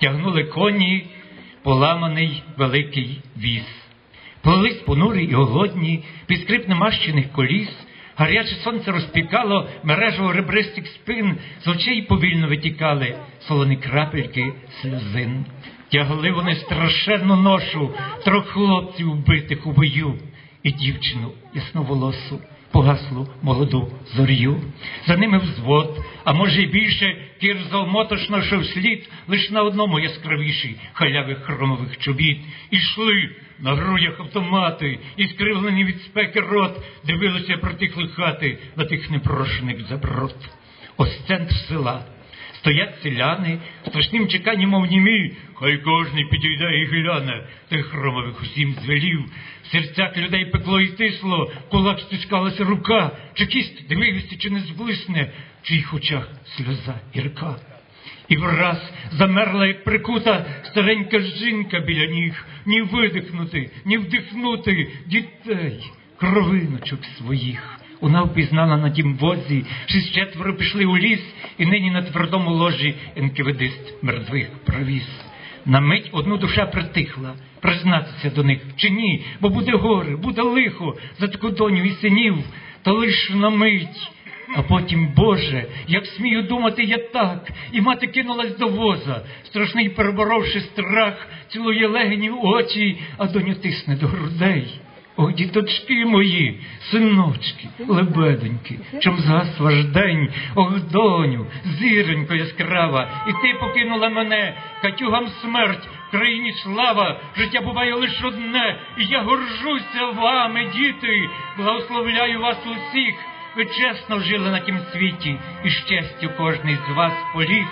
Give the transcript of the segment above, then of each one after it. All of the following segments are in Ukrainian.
тягнули коні поламаний великий віз. Плились понурі і голодні, під скрип намащених коліс, гаряче сонце розпікало мережу ребристих спин, з очей повільно витікали солоні крапельки сльозин. Тягли вони страшенну ношу трьох хлопців вбитих у бою, і дівчину ясноволосу, погаслу молоду зорю. За ними взвод, а може й більше кірзав мотошно, що вслід лиш на одному яскравіший халявих хромових чобіт. Ішли на грудях автомати, і скривлені від спеки рот, дивилися протихли хати на тих непрошених заброд. Ось центр села. Стоять селяни, страшним чеканні, мов німі, хай кожний підійде і гляне, тих хромових усім звелів. В серцях людей пекло і тисло, кулак стискалася рука, чекіст дивився, чи не зблисне, в чиїх очах сльоза гірка. І враз замерла, як прикута, старенька жінка біля ніг, ні видихнути, ні вдихнути дітей, кровиночок своїх. Вона впізнала на тім возі, шість четверо пішли у ліс, і нині на твердому ложі енкеведист мертвих провіз. На мить одну душа притихла, признатися до них чи ні, бо буде горе, буде лихо за таку доню і синів, то лиш на мить. А потім, Боже, як смію думати я так, і мати кинулась до воза, страшний переборовши страх, цілує легенів очі, а доню тисне до грудей. Ой, діточки мої, синочки, лебеденьки, чом згас ваш день, ох, доню, зіронько яскрава, і ти покинула мене, катюгам смерть, країні слава, життя буває лише одне, і я горжуся вами, діти, благословляю вас усіх. Ви чесно жили на тім світі, і щастю кожний з вас поліг.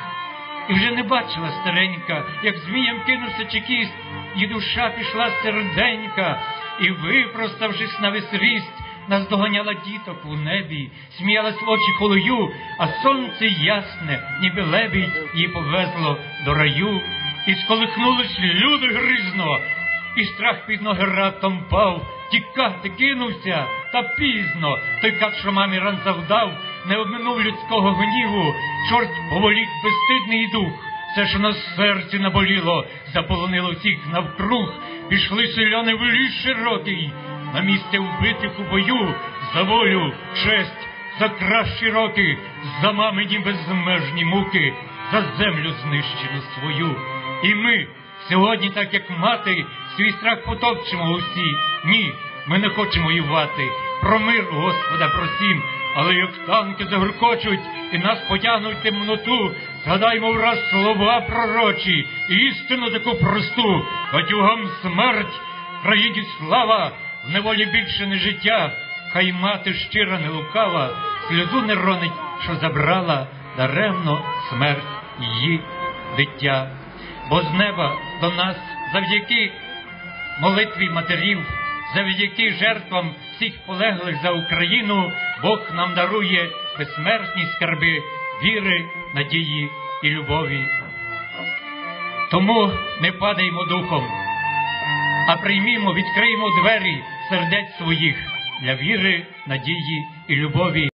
І вже не бачила старенька, як змієм кинувся чекіст, і душа пішла серденька, і випроставшись на весь ріст, наздоганяла діток у небі, сміялась в очі холою, а сонце ясне, ніби лебідь, її повезло до раю, і сколихнулись люди гризно, і страх під ноги раптом пав, тікати кинувся, та пізно. Той кат, що мамі ран завдав, не обминув людського гніву, чорт поволік безстидний дух. Все, що на серці наболіло, заполонило всіх навкруг, пішли селяни в ліс широкий, на місце вбитих у бою, за волю, честь, за кращі роки, за мамині безмежні муки, за землю знищену свою. І ми сьогодні, так як мати, свій страх потопчемо усі. Ні, ми не хочемо воювати. Про мир, Господа, просім, але як танки загуркочуть і нас потягнуть темноту, згадаймо враз слова пророчі, істину таку просту, Катюгам смерть, країні слава, в неволі більше не життя, хай мати щира не лукава, сльозу не ронить, що забрала даремно смерть її дитя. Бо з неба до нас завдяки молитві матерів, завдяки жертвам всіх полеглих за Україну, Бог нам дарує безсмертні скарби віри, надії і любові. Тому не падаймо духом, а приймімо, відкриємо двері сердець своїх для віри, надії і любові.